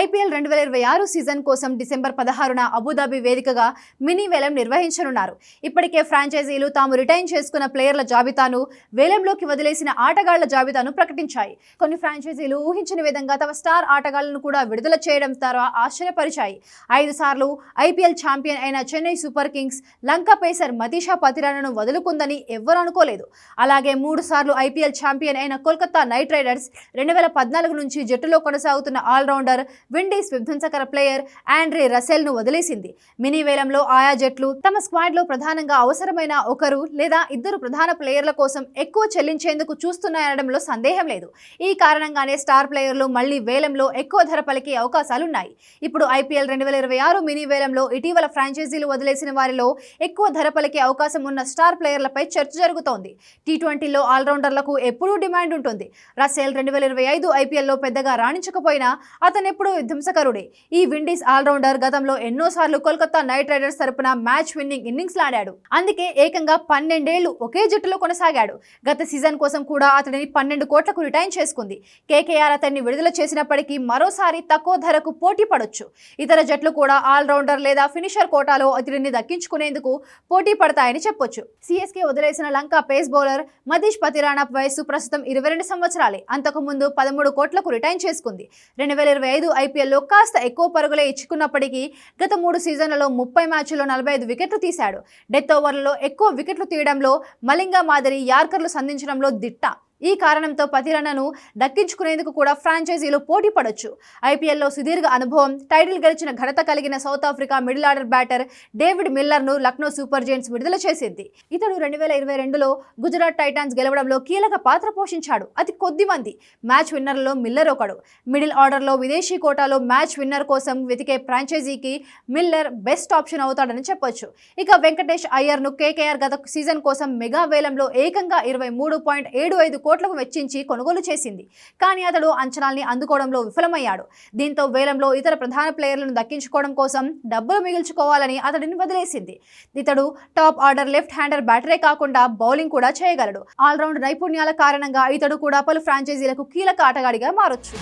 IPL రెండు వేల ఇరవై ఆరు సీజన్ కోసం డిసెంబర్ పదహారున అబుదాబి వేదికగా మినీ వేలం నిర్వహించనున్నారు. ఇప్పటికే ఫ్రాంచైజీలు తాము రిటైన్ చేసుకున్న ప్లేయర్ల జాబితాను వేలంలోకి వదిలేసిన ఆటగాళ్ళ జాబితాను ప్రకటించాయి. కొన్ని ఫ్రాంచైజీలు ఊహించిన విధంగా తమ స్టార్ ఆటగాళ్ళను కూడా విడుదల చేయడం ద్వారా ఆశ్చర్యపరిచాయి. ఐదు సార్లు ఐపీఎల్ ఛాంపియన్ అయిన Chennai super kings Lanka pacer Matheesha పతిరాణను వదులుకుందని ఎవ్వరూ అనుకోలేదు. అలాగే మూడు సార్లు ఐపీఎల్ ఛాంపియన్ అయిన కోల్కతా నైట్ రైడర్స్ రెండు వేల పద్నాలుగు నుంచి జట్టులో కొనసాగుతున్న ఆల్రౌండర్ విండీస్ విధ్వంసకర ప్లేయర్ ఆండ్రీ రసెల్ను వదిలేసింది. మినీ వేలంలో ఆయా జట్లు తమ స్క్వాడ్లో ప్రధానంగా అవసరమైన ఒకరు లేదా ఇద్దరు ప్రధాన ప్లేయర్ల కోసం ఎక్కువ చెల్లించేందుకు చూస్తున్నాయనడంలో సందేహం లేదు. ఈ కారణంగానే స్టార్ ప్లేయర్లు మళ్ళీ వేలంలో ఎక్కువ ధర పలికే అవకాశాలున్నాయి. ఇప్పుడు ఐపీఎల్ రెండు వేల ఇరవై ఆరు మినీ వేలంలో ఇటీవల ఫ్రాంచైజీలు వదిలేసిన వారిలో ఎక్కువ ధర పలికే అవకాశం ఉన్న స్టార్ ప్లేయర్లపై చర్చ జరుగుతోంది. టీ ట్వంటీలో ఆల్రౌండర్లకు ఎప్పుడూ డిమాండ్ ఉంటుంది. రసెల్ రెండు వేల ఇరవై ఐదు ఐపీఎల్లో పెద్దగా రాణించకపోయినా అతను ఎప్పుడూ విధ్వంసకరుడే ఈ విండీస్ ఆల్రౌండర్ గతంలో ఎన్నోసార్లు కోల్కతా నైట్ రైడర్స్ తరపున మ్యాచ్ విన్నింగ్ ఇన్నింగ్స్ ఆడాడు. అందుకే ఏకంగా పన్నెండేళ్ళు ఒకే జట్టులో కొనసాగాడు. గత సీజన్ కోసం కూడా అతడిని పన్నెండు కోట్లకు రిటైన్ చేసుకుంది. కేకేఆర్ అతన్ని విడుదల చేసినప్పటికీ మరోసారి తక్కువ ధరకు పోటీ పడొచ్చు. ఇతర జట్లు కూడా ఆల్రౌండర్ లేదా ఫినిషర్ కోటాలో అతడిని దక్కించుకునేందుకు పోటీ పడతాయని చెప్పొచ్చు. సిఎస్కే వదిలేసిన లంక పేస్ బౌలర్ మదీష్ పతిరాణా వయసు ప్రస్తుతం ఇరవై రెండు సంవత్సరాలే. అంతకు ముందు పదమూడు కోట్లకు రిటైన్ చేసుకుంది. రెండు వేల ఇరవై ఐదు ఐపీఎల్లో కాస్త ఎక్కువ పరుగులే ఇచ్చుకున్నప్పటికీ గత మూడు సీజన్లలో ముప్పై మ్యాచ్ల్లో నలభై ఐదు వికెట్లు తీశాడు. డెత్ ఓవర్లలో ఎక్కువ వికెట్లు తీయడంలో మలింగా మాదిరి యార్కర్లు సంధించడంలో దిట్ట. ఈ కారణంతో పతిరన్నను దక్కించుకునేందుకు కూడా ఫ్రాంచైజీలు పోటీ పడొచ్చు. ఐపీఎల్లో సుదీర్ఘ అనుభవం టైటిల్ గెలిచిన ఘనత కలిగిన South Africa middle order batter David మిల్లర్ను Lucknow super giants విడుదల చేసింది. ఇతడు రెండు వేల ఇరవై రెండులో గుజరాత్ టైటాన్స్ గెలవడంలో కీలక పాత్ర పోషించాడు. అతి కొద్ది మంది. మ్యాచ్ విన్నర్లో మిల్లర్ ఒకడు. మిడిల్ ఆర్డర్లో విదేశీ కోటాలో మ్యాచ్ విన్నర్ కోసం వెతికే ఫ్రాంచైజీకి మిల్లర్ బెస్ట్ ఆప్షన్ అవుతాడని చెప్పొచ్చు. ఇక వెంకటేష్ అయ్యర్ను కేకేఆర్ గత సీజన్ కోసం మెగా వేలంలో ఏకంగా ఇరవై మూడు పాయింట్ ఏడు ఐదు కోట్లకు వెచ్చించి కొనుగోలు చేసింది. కానీ అతడు అంచనాల్ని అందుకోవడంలో విఫలమయ్యాడు. దీంతో వేలంలో ఇతర ప్రధాన ప్లేయర్లను దక్కించుకోవడం కోసం డబ్బులు మిగిల్చుకోవాలని అతడిని వదిలేసింది. ఇతడు టాప్ ఆర్డర్ లెఫ్ట్ హ్యాండర్ బ్యాటరే కాకుండా బౌలింగ్ కూడా చేయగలడు. ఆల్రౌండ్ నైపుణ్యాల కారణంగా ఇతడు కూడా పలు ఫ్రాంచైజీలకు కీలక ఆటగాడిగా మారొచ్చు.